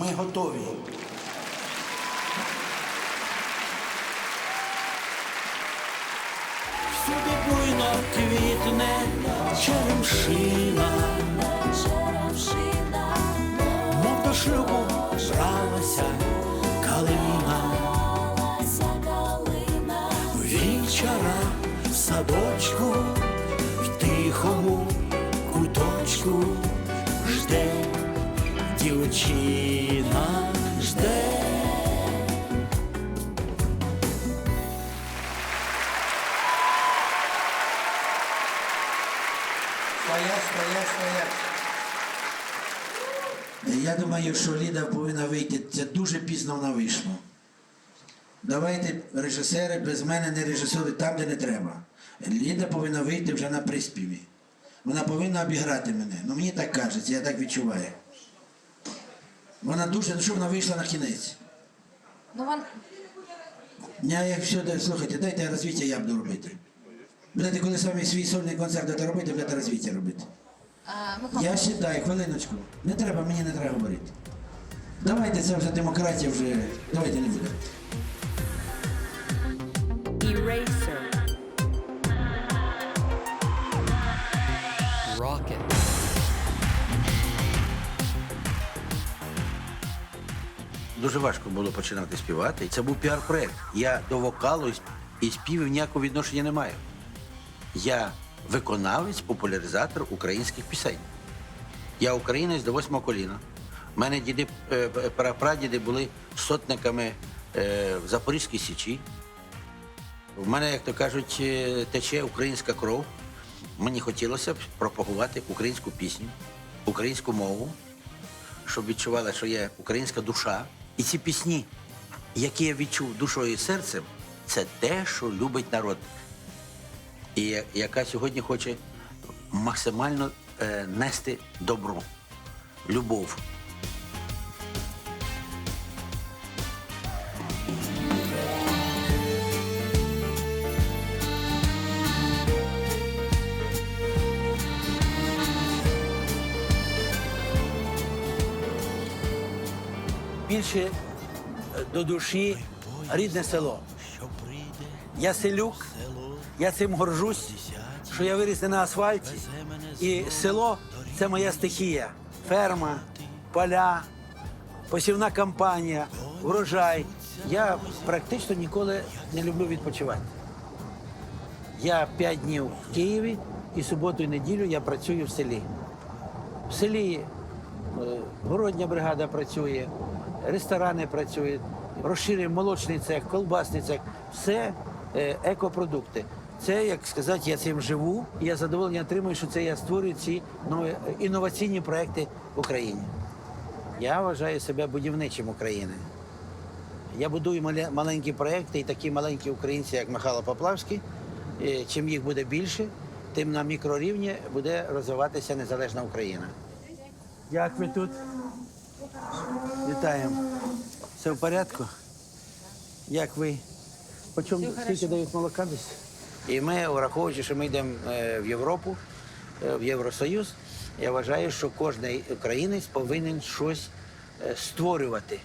Ми готові. Всюди буйно квітне черемшина, мов до шлюбу бралася калина, вівчара в садочку, в тихому куточку жде дівчина, Стоять, стоять, стоять. Я думаю, що Ліда повинна вийти. Це дуже пізно вона вийшла. Давайте, режисери, без мене не режисури там, де не треба. Ліда повинна вийти вже на приспіві. Вона повинна обіграти мене. Ну мені так кажеться, я так відчуваю. Вона дуже, ну що вона вийшла на кінець. Ну, вон, Я як все, слухайте, дайте розвіття я буду робити. Будете, коли самі свій сольний концерт будете робити, будете розвіття робити. а, Михайло, Я сідаю, хвилиночку. Не треба, мені не треба говорити. Давайте це вже демократія вже. Давайте не буде. Eraser. Rocket. Дуже важко було починати співати. Це був піар-проект. Я до вокалу і співів ніякого відношення не маю. Я виконавець, популяризатор українських пісень. Я українець до восьмого коліна. У мене діди, е, е, прапрадіди були сотниками е, в Запорізькій Січі. В мене, як то кажуть, тече українська кров. Мені хотілося б пропагувати українську пісню, українську мову щоб відчувала, що є українська душа. І ці пісні, які я відчув душою і серцем, це те, що любить народ. І яка сьогодні хоче максимально е, нести добро, любов. Більше е, до душі рідне село. Я селюк, я цим горжусь, що я виріс не на асфальті. І село це моя стихія. Ферма, поля, посівна кампанія, врожай. Я практично ніколи не люблю відпочивати. Я п'ять днів в Києві і суботу і неділю я працюю в селі. В селі е, городня бригада працює, ресторани працюють, розширюємо молочний цех, колбасний цех, все е, екопродукти. Це, як сказати, я цим живу, і я задоволення отримую, що це я створюю ці нові, е, інноваційні проекти в Україні. Я вважаю себе будівничим України. Я будую маленькі проекти і такі маленькі українці, як Михайло Поплавський. Е, Чим їх буде більше, тим на мікрорівні буде розвиватися незалежна Україна. Як ви тут? Вітаємо. Все в порядку? Як ви? По чому скільки дають молока десь? І ми, враховуючи, що ми йдемо е, в Європу, е, в Євросоюз, я вважаю, що кожен українець повинен щось е, створювати.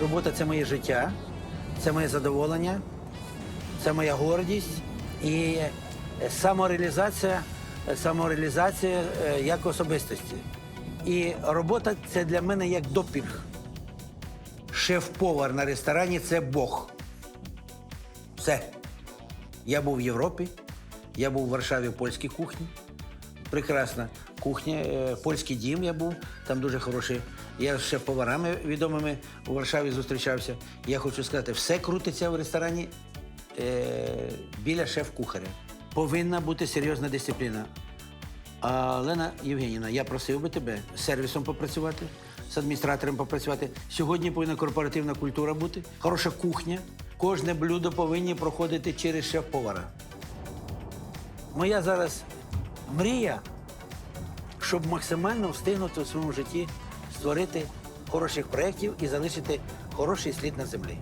Робота це моє життя, це моє задоволення, це моя гордість і самореалізація, самореалізація як особистості. І робота це для мене як допінг. Шеф-повар на ресторані це Бог. Все. Я був в Європі, я був в Варшаві в польській кухні. Прекрасна кухня, е, польський дім я був, там дуже хороший. Я з шеф-поварами відомими у Варшаві зустрічався. Я хочу сказати, все крутиться в ресторані е, біля шеф-кухаря. Повинна бути серйозна дисципліна. А, Лена Євгенівна, я просив би тебе сервісом попрацювати, з адміністратором попрацювати. Сьогодні повинна корпоративна культура бути, хороша кухня. Кожне блюдо повинні проходити через шеф-повара. Моя зараз мрія, щоб максимально встигнути в своєму житті створити хороших проєктів і залишити хороший слід на землі.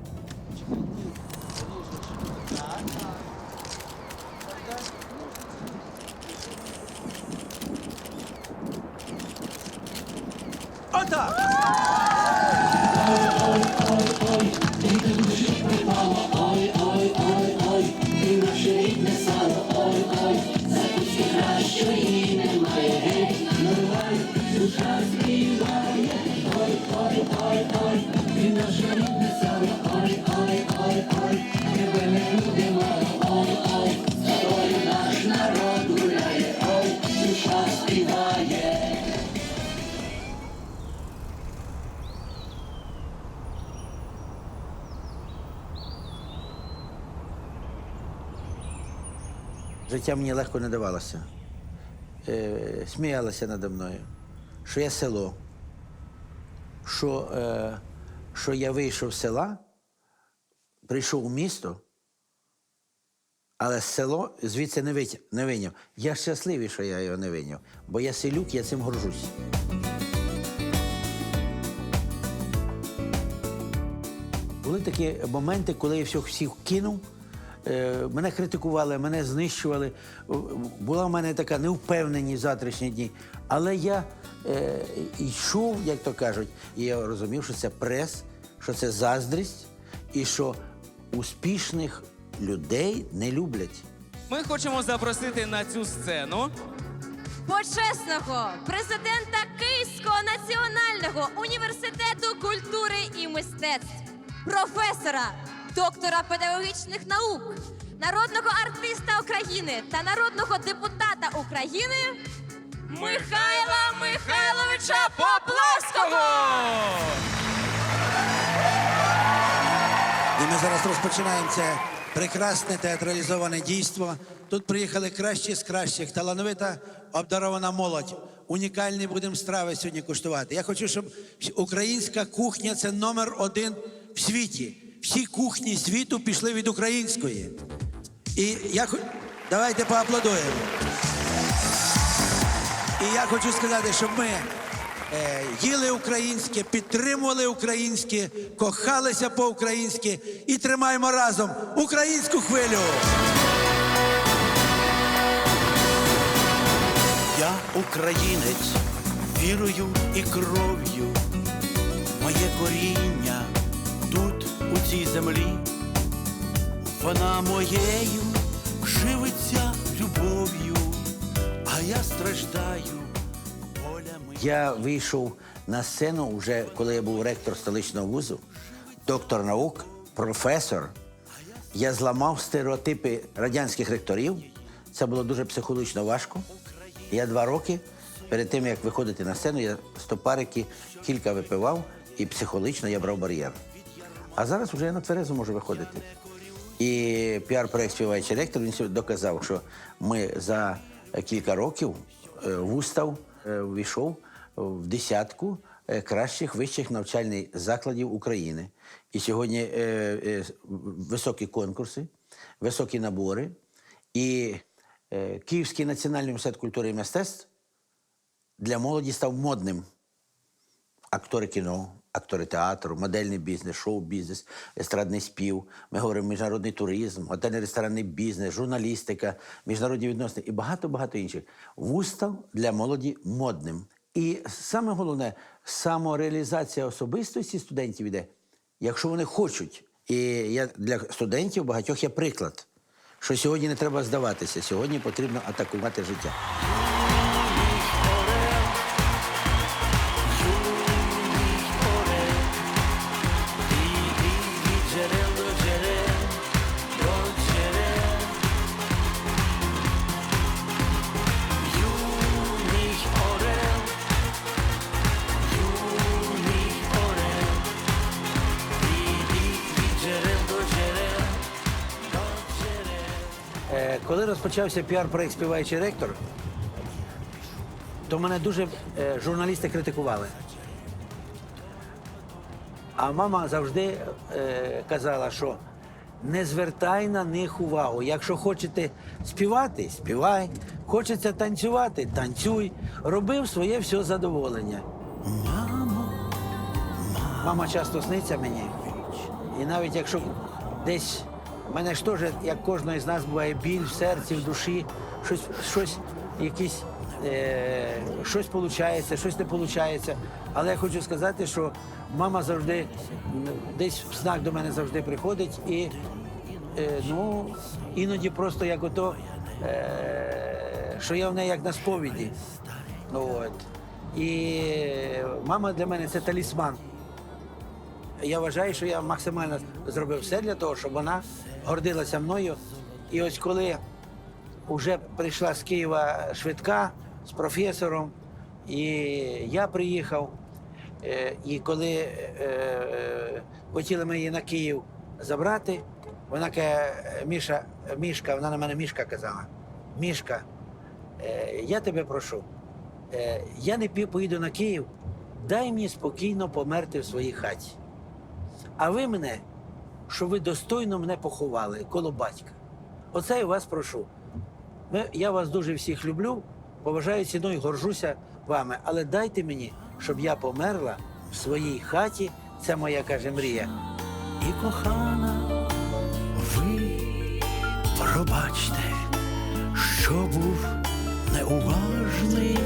Життя мені легко не давалося. Е, сміялися надо мною, що я село, що, е, що я вийшов з села, прийшов у місто, але село звідси не, витя- не виняв. Я щасливий, що я його не виняв, бо я селюк, я цим горжусь. Були такі моменти, коли я всіх кинув. Е, Мене критикували, мене знищували. Е, Була в мене така невпевненість в завтрашні дні. Але я е, йшов, як то кажуть, і я розумів, що це прес, що це заздрість, і що успішних людей не люблять. Ми хочемо запросити на цю сцену Почесного президента Київського національного університету культури і мистецтв, професора, доктора педагогічних наук, народного артиста України та народного депутата України Михайла Михайловича Поплавського! І ми зараз розпочинаємо це прекрасне театралізоване дійство. Тут приїхали кращі з кращих, талановита обдарована молодь. Унікальні будемо страви сьогодні куштувати. Я хочу, щоб українська кухня це номер один в світі. Всі кухні світу пішли від української. І я хо- давайте поаплодуємо. І я хочу сказати, щоб ми е, їли українське, підтримували українське, кохалися по-українськи і тримаємо разом українську хвилю. Я українець вірою і кров'ю. Моє коріння цій землі. Вона моєю живиться любов'ю, а я страждаю болями. Я вийшов на сцену вже коли я був ректор столичного вузу, доктор наук, професор. Я зламав стереотипи радянських ректорів. Це було дуже психологічно важко. Я два роки перед тим, як виходити на сцену, я стопарики кілька випивав, і психологічно я брав бар'єр. А зараз вже на тверезо можу виходити. І піар-проект співаючий ректор він доказав, що ми за кілька років е, в устав е, ввійшов в десятку е, кращих вищих навчальних закладів України. І сьогодні е, е, високі конкурси, високі набори. І е, Київський національний університет культури і мистецтв для молоді став модним актори кіно, актори театру, модельний бізнес, шоу-бізнес, естрадний спів. Ми говоримо міжнародний туризм, готельний ресторанний бізнес, журналістика, міжнародні відносини і багато-багато інших. Вуз став для молоді модним. І саме головне, самореалізація особистості студентів іде, якщо вони хочуть. І я для студентів багатьох є приклад, що сьогодні не треба здаватися, сьогодні потрібно атакувати життя. Коли розпочався піар-проект співаючий ректор, то мене дуже е, журналісти критикували. А мама завжди е, казала, що не звертай на них увагу. Якщо хочете співати, співай. Хочеться танцювати, танцюй. Робив своє все задоволення. Мама часто сниться мені. І навіть якщо десь в мене ж теж, як кожного з нас, буває біль в серці, в душі, щось, щось якісь е, щось виходить, щось не виходить. Але я хочу сказати, що мама завжди десь в снах до мене завжди приходить і е, ну, іноді просто як ото, е, що я в неї як на сповіді. От. І мама для мене це талісман. Я вважаю, що я максимально зробив все для того, щоб вона гордилася мною. І ось коли вже прийшла з Києва швидка з професором, і я приїхав. е, І коли е, хотіли ми її на Київ забрати, вона каже, Міша, Мішка, вона на мене Мішка казала. Мішка, е, я тебе прошу, е, я не поїду на Київ, дай мені спокійно померти в своїй хаті. А ви мене, щоб ви достойно мене поховали коло батька. Оце я вас прошу. Я вас дуже всіх люблю, поважаю ціною, горжуся вами. Але дайте мені, щоб я померла в своїй хаті. Це моя каже мрія. І кохана, ви пробачте, що був неуважний,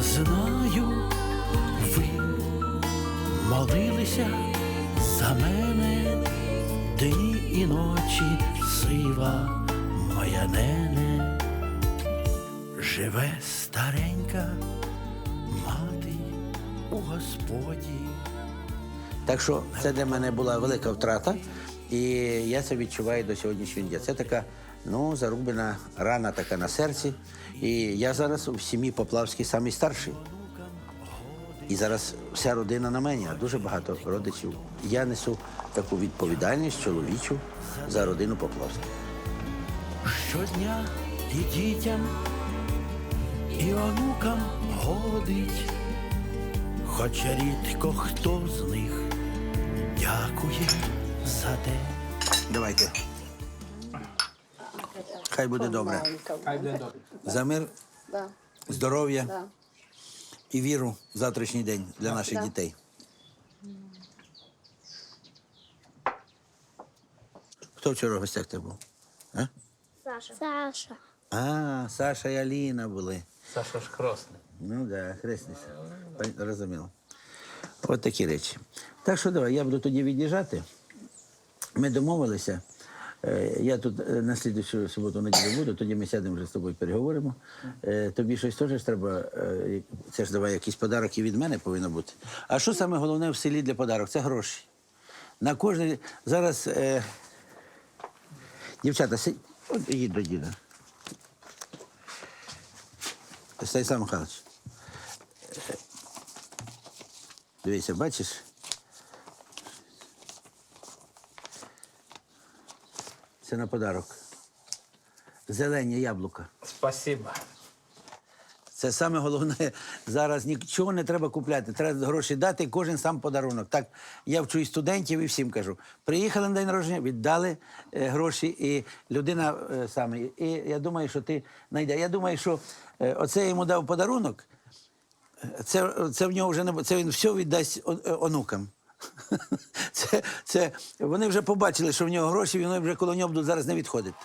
знаю, ви молилися за мене дні і ночі, сива моя нене, живе старенька мати у Господі. Так що це для мене була велика втрата, і я це відчуваю до сьогоднішнього дня. Це така ну, зарубина рана така на серці. І я зараз в сім'ї Поплавській самий старший. І зараз вся родина на мені, дуже багато родичів. Я несу таку відповідальність чоловічу за родину Поплавську. Щодня і дітям, і онукам годить, хоча рідко хто з них дякує за те. Давайте. Хай буде добре. За мир, Да, здоров'я да. і віру в завтрашній день для наших Да. дітей. Хто вчора в гостях тебе був? А? Саша. а, Саша і Аліна були. Саша ж красний. Ну так, да, хресниця. Розуміло. От такі речі. Так що давай, я буду тоді від'їжджати. Ми домовилися. Е, Я тут е, на слідчу суботу неділю буду, тоді ми сядемо вже з тобою переговоримо. Е, Тобі щось теж треба. Це ж давай якийсь подарок і від мене повинно бути. А що саме головне в селі для подарок? Це гроші. На кожний зараз. Дівчата, сидь, от їдь до діда. Станіслав Михайлович. Дивіться, бачиш? Це на подарок. Зелені яблука. Спасибо. Це саме головне. Зараз нічого не треба купляти. Треба гроші дати, кожен сам подарунок. Так я вчу і студентів, і всім кажу. Приїхали на день народження, віддали е, гроші, і людина е, саме. І я думаю, що ти знайде. Я думаю, що е, оце я йому дав подарунок. Це, це в нього вже не це він все віддасть е, онукам. Це, це, вони вже побачили, що в нього гроші, вони вже коло нього будуть зараз не відходити.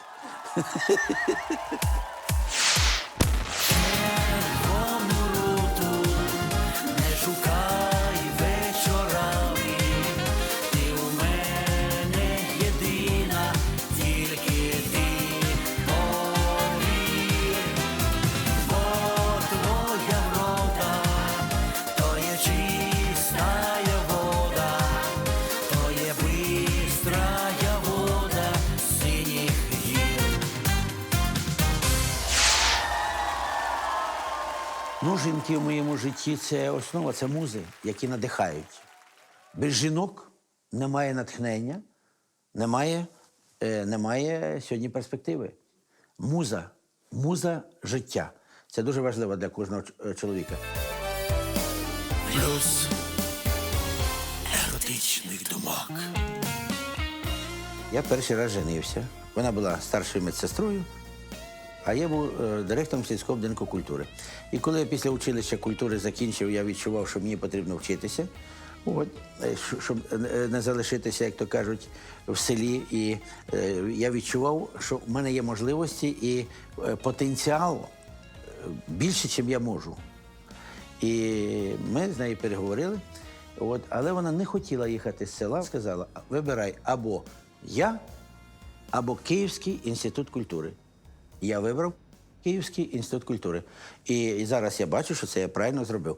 Ну, жінки в моєму житті це основа, це музи, які надихають. Без жінок немає натхнення, немає, е, немає сьогодні перспективи. Муза, муза життя. Це дуже важливо для кожного е, чоловіка. Плюс еротичних думок. Я перший раз женився. Вона була старшою медсестрою, а я був е, директором сільського будинку культури. І коли я після училища культури закінчив, я відчував, що мені потрібно вчитися, от, е, щоб е, не залишитися, як то кажуть, в селі. І я відчував, що в мене є можливості і потенціал більше, ніж я можу. І ми з нею переговорили, от, але вона не хотіла їхати з села, сказала: вибирай або я, або Київський інститут культури. Я вибрав Київський інститут культури. І, зараз я бачу, що це я правильно зробив.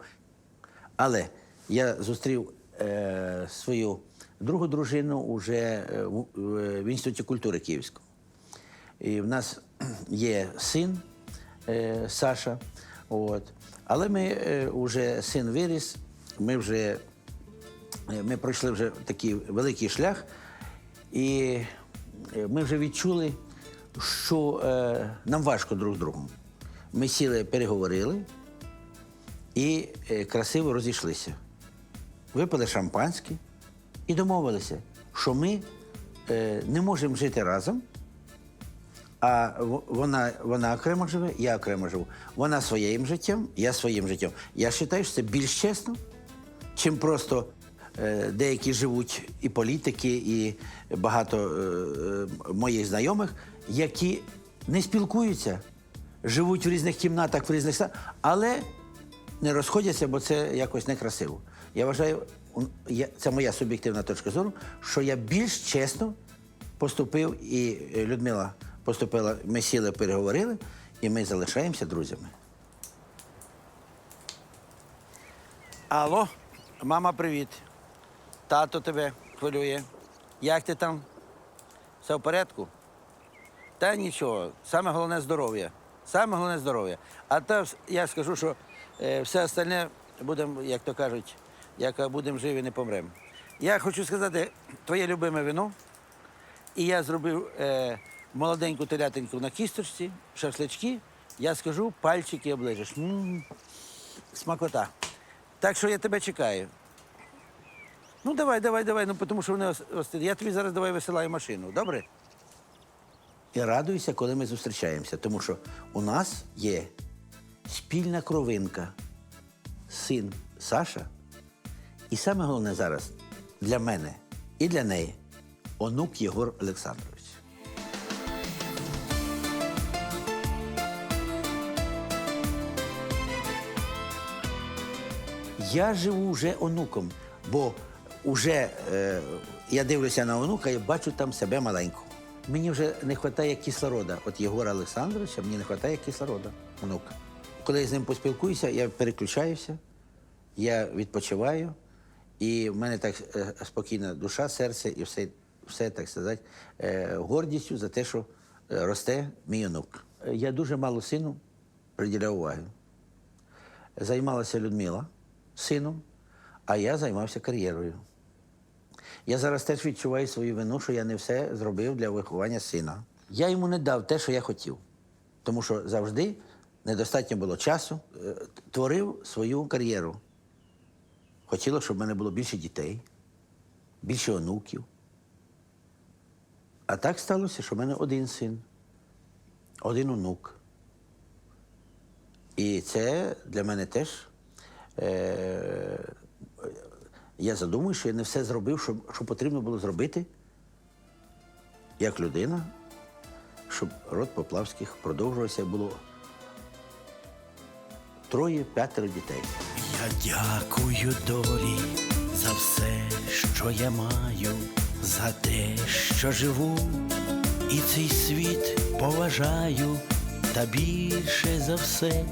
Але я зустрів е, свою другу дружину уже е, в, в Інституті культури Київського. І в нас є син е, Саша. От. Але ми е, вже син виріс, ми вже е, ми пройшли вже такий великий шлях, і е, ми вже відчули, що е, нам важко друг з другом. Ми сіли, переговорили і е, красиво розійшлися. Випили шампанське і домовилися, що ми е, не можемо жити разом, а вона, вона окремо живе, я окремо живу. Вона своїм життям, я своїм життям. Я вважаю, що це більш чесно, чим просто е, деякі живуть і політики, і багато е, е, моїх знайомих, які не спілкуються, живуть в різних кімнатах, в різних ста- але не розходяться, бо це якось некрасиво. Я вважаю, це моя суб'єктивна точка зору, що я більш чесно поступив, і е, Людмила поступила, ми сіли, переговорили, і ми залишаємося друзями. Алло, мама, привіт. Тато тебе хвилює. Як ти там? Все в порядку? Та нічого, саме головне здоров'я. Саме головне здоров'я. А то я скажу, що е, все остальне будемо, як то кажуть, як будемо живі, не помремо. Я хочу сказати, твоє любиме вино. І я зробив е, молоденьку телятинку на кісточці, шашлички. Я скажу, пальчики оближеш. м смакота. Так що я тебе чекаю. Ну, давай, давай, давай, ну тому що вони ос- Я тобі зараз давай висилаю машину, добре? І радуюся, коли ми зустрічаємося, тому що у нас є спільна кровинка, син Саша. І саме головне зараз для мене і для неї онук Єгор Олександрович. Я живу вже онуком, бо вже е, я дивлюся на онука і бачу там себе маленького. Мені вже не вистачає кислорода. От Єгора Олександровича мені не вистачає кислорода, онука. Коли я з ним поспілкуюся, я переключаюся, я відпочиваю, і в мене так е, спокійна душа, серце і все, все так сказати, е, гордістю за те, що е, росте мій онук. Я дуже мало сину приділяв уваги займалася Людмила сином, а я займався кар'єрою. Я зараз теж відчуваю свою вину, що я не все зробив для виховання сина. Я йому не дав те, що я хотів, тому що завжди недостатньо було часу. Е, Творив свою кар'єру. Хотіло, щоб в мене було більше дітей, більше онуків. А так сталося, що в мене один син, один онук. І це для мене теж. Е, я задумую, що я не все зробив, що, що потрібно було зробити як людина, щоб род Поплавських продовжувався, було троє-п'ятеро дітей. Я дякую долі за все, що я маю, за те, що живу, і цей світ поважаю, та більше за все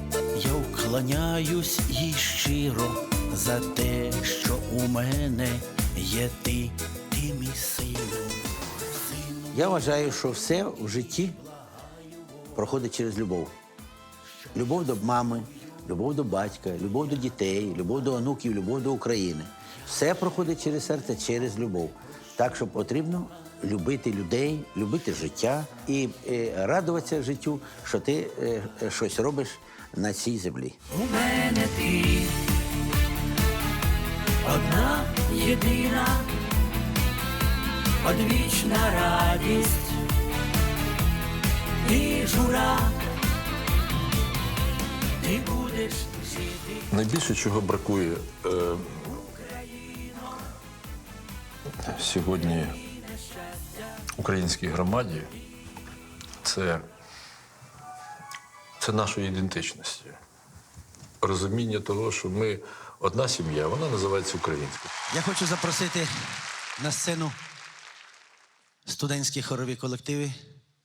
я вклоняюсь їй щиро за те, що у мене є ти, ти мій сину. Я вважаю, що все в житті проходить через любов. Любов до мами, любов до батька, любов до дітей, любов до онуків, любов до України. Все проходить через серце, через любов. Так що потрібно любити людей, любити життя і е, радуватися життю, що ти е, е, щось робиш на цій землі. У мене ти одна єдина, одвічна радість і жура. Ти будеш жити. Найбільше чого бракує е, сьогодні українській громаді, це це нашої ідентичності. Розуміння того, що ми одна сім'я, вона називається українською. Я хочу запросити на сцену студентські хорові колективи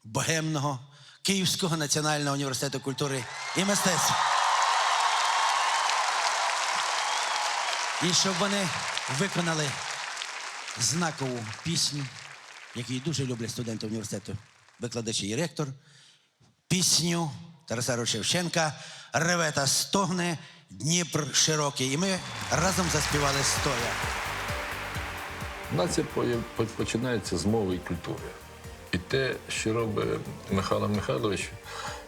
Богемного Київського національного університету культури і мистецтв. І щоб вони виконали знакову пісню, яку дуже люблять студенти університету, викладачі і ректор. Пісню Тараса Шевченка Реве та стогне Дніпр широкий. І ми разом заспівали стоя. Нація починається з мови і культури. І те, що робить Михайло Михайлович,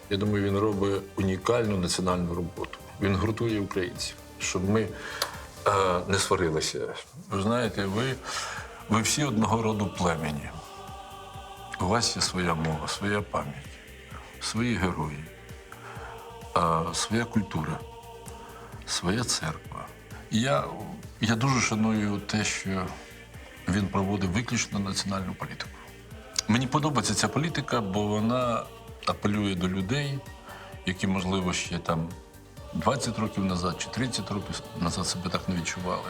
я думаю, він робить унікальну національну роботу. Він гуртує українців, щоб ми е, не сварилися. Ви знаєте, ви, ви всі одного роду племені. У вас є своя мова, своя пам'ять, свої герої, е, своя культура, своя церква. Я, я дуже шаную те, що він проводив виключно національну політику. Мені подобається ця політика, бо вона апелює до людей, які, можливо, ще там 20 років назад чи 30 років назад себе так не відчували,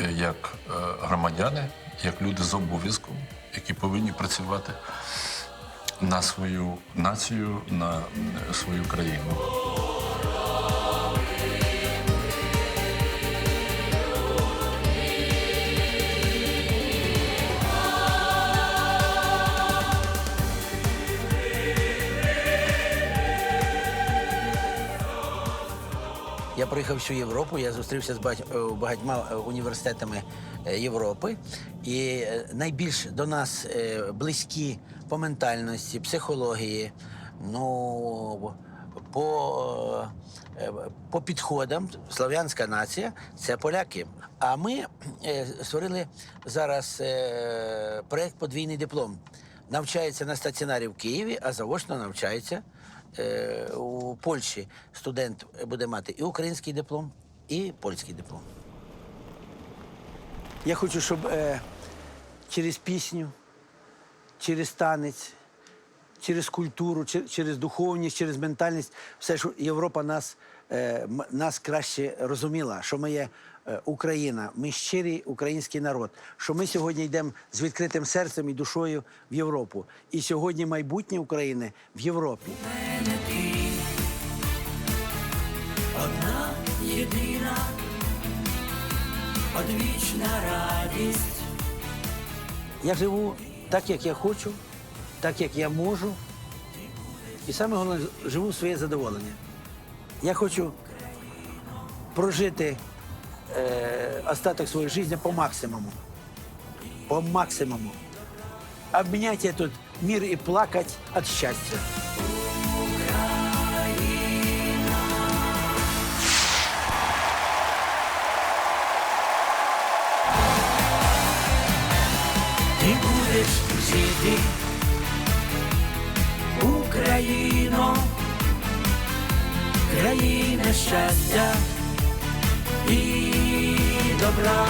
е, як е, громадяни, як люди з обов'язком, які повинні працювати на свою націю, на свою країну. Проїхав всю Європу, я зустрівся з е, багатьма е, університетами е, Європи. І найбільш до нас близькі по ментальності, психології, ну, по, по підходам, слав'янська нація це поляки. А ми створили зараз проєкт подвійний диплом. Навчається на стаціонарі в Києві, а заочно навчається у Польщі студент буде мати і український диплом, і польський диплом. Я хочу, щоб е, через пісню, через танець, через культуру, через духовність, через ментальність, все, що Європа нас, е, нас краще розуміла, що ми є е, Україна, ми щирий український народ, що ми сьогодні йдемо з відкритим серцем і душою в Європу. І сьогодні майбутнє України в Європі. Одна єдина, одвічна радість. Я живу так, як я хочу, так, як я можу. І саме головне, живу своє задоволення. Я хочу прожити е, остаток своєї життя по максимуму. По максимуму. Обменять этот мир и плакать от счастья. Ти будеш жити, Україно, країна щастя і добра.